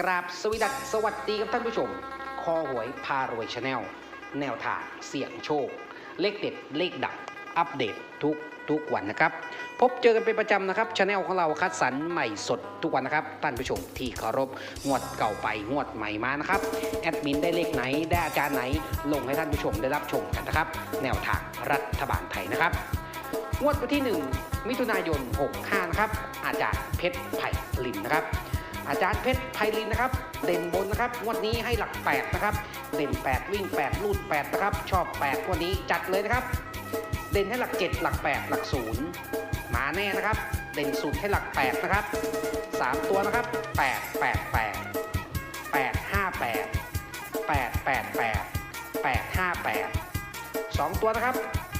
กราบสวีดัสสวัสดีครับท่านผู้ชม คอหวยพารวยชาแนล แนวทางเสี่ยงโชค เลขเด็ดเลขดับอัปเดตทุกทุกวันนะครับ พบเจอกันเป็นประจำนะครับชาแนลของเราคัดสรรใหม่สดทุกวันนะครับ ท่านผู้ชมที่เคารพงวดเก่าไปงวดใหม่มานะครับ แอดมินได้เลขไหน ได้อาจารย์ไหน ลงให้ท่านผู้ชมได้รับชมกันนะครับ แนวทางรัฐบาลไทยนะครับ งวดวันที่ 1 มิถุนายน 65 นะครับ อาจารย์เพชรไผ่ลินนะครับ อาจารย์เพชรไพลินนะครับเด่นบนนะครับงวดนี้ให้หลัก 8 นะครับ เด่น 8 วิ่ง 8 ลูด8 นะครับ ชอบ8วันนี้จัดเลยนะครับ เด่นให้หลัก 7 หลัก 8 หลัก 0 มาแน่นะครับ เด่นสุดให้หลัก 8 นะครับ 3 ตัวนะครับ 8 8 8 8 5 8 8 8 8 8 5 8 2 ตัวนะครับ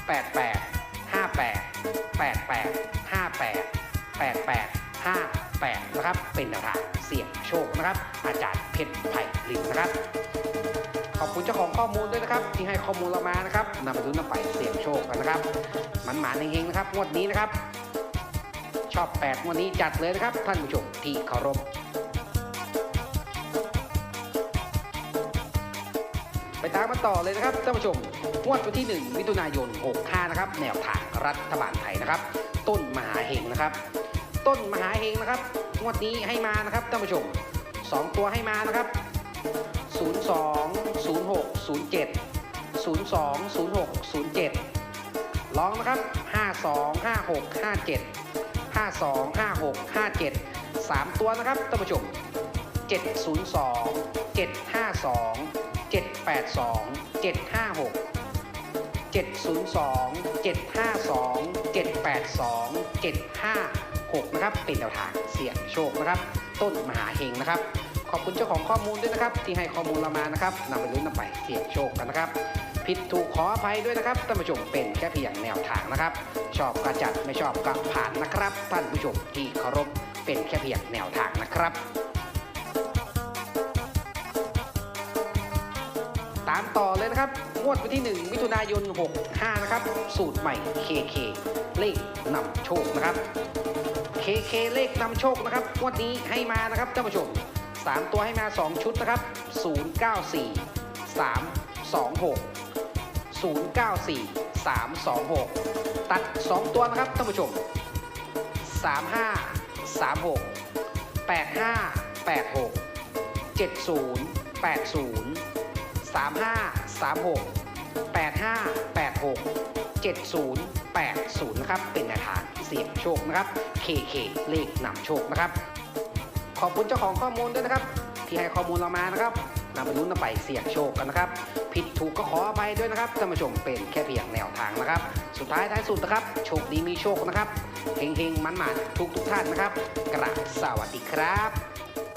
88 58 88 58 58 นะครับ เป็นแนวทางเสี่ยงโชคนะครับ อาจารย์เพชรไผ่ลินนะครับ ขอบคุณเจ้าของข้อมูลด้วยนะครับ ที่ให้ข้อมูลเรามานะครับนำไปลุ้นำไปเสี่ยงโชคกันนะครับ มันหมานเฮงๆนะครับงวดนี้นะครับ ชอบ8วดนี้จัดเลยนะครับ ท่านผู้ชมที่เคารพไปตามมาต่อเลยนะครับท่านผู้ชมงวดวันที่ 1 มิถุนายน 65 นะครับ แนวทางรัฐบาลไทยนะครับ ต้นมหาเฮงนะครับ ต้นมหาเฮงนะครับงวดนี้ให้มานะครับท่านผู้ชม 2 ตัวให้มานะครับ 02 06 07 02 06 07 ลองนะครับ 52 56 57 52 56 57 3 ตัวนะครับท่านผู้ชม 702 752 782 756 702 752 782 75 6นะครับเป็นแนวทางเสี่ยงโชคนะครับ ต้นมหาเฮงนะครับ ขอบคุณเจ้าของข้อมูลด้วยนะครับ ที่ให้ข้อมูลเรามานะครับนำไปลุ้นนำไปเสี่ยงโชคกันนะครับผิดถูกขออภัยด้วยนะครับท่านผู้ชมเป็นแค่เพียงแนวทางนะครับ ชอบก็จัดไม่ชอบก็ผ่านนะครับ ท่านผู้ชมที่เคารพเป็นแค่เพียงแนวทางนะครับตามต่อเลยนะครับ งวดวันที่ 1 มิถุนายน 65 นะครับ สูตรใหม่ KK เลขนำโชคนะครับ KK เลขนำโชคนะครับงวดนี้ให้มานะครับท่านผู้ชม 3 ตัวให้มา 2 ชุดนะครับ 094 326 094 326 ตัด 2 ตัวนะครับท่านผู้ชม 35 36 85 86 70 80 35 36 85 86 70 80นะครับเป็นแนวทางเสี่ยงโชคนะครับ KK เลขนำโชคนะครับ ขอบคุณเจ้าของข้อมูลด้วยนะครับ ที่ให้ข้อมูลเรามานะครับนำไปลุ้นนำไปเสี่ยงโชคกันนะครับ ผิดถูกก็ขออภัยด้วยนะครับท่านผู้ชมเป็นแค่เพียงแนวทางนะครับ สุดท้ายท้ายสุดนะครับ โชคดีมีโชคนะครับเฮงๆมันๆทุกทุกท่านนะครับ กราบสวัสดีครับ